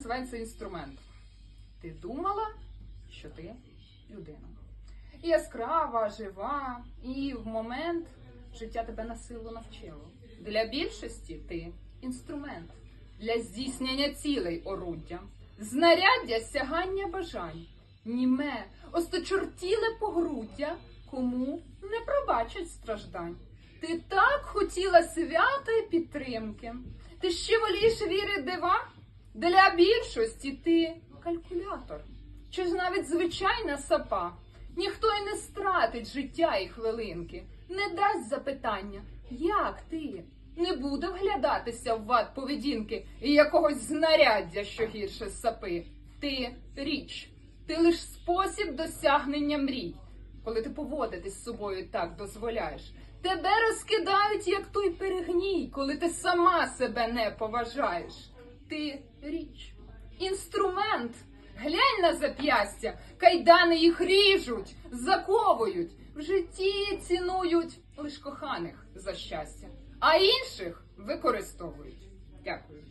називається інструмент. Ти думала, що ти людина. Яскрава, жива, і в момент життя тебе на силу навчило. Для більшості ти інструмент для здійснення цілей оруддя, знаряддя сягання бажань, німе, осточортіле погруддя, кому не пробачать страждань. Ти так хотіла свята і підтримки. Ти ще волієш віри дива? Для більшості ти калькулятор, чи ж навіть звичайна сапа. Ніхто й не стратить життя і хвилинки, не дасть запитання, як ти? Не буде вглядатися в вад поведінки і якогось знаряддя, що гірше сапи. Ти річ, ти лиш спосіб досягнення мрій. Коли ти поводитись з собою так дозволяєш, тебе розкидають, як той перегній, коли ти сама себе не поважаєш. Ти річ, інструмент. Глянь на зап'ястя, кайдани їх ріжуть, заковують, в житті цінують лиш коханих за щастя, а інших використовують. Дякую.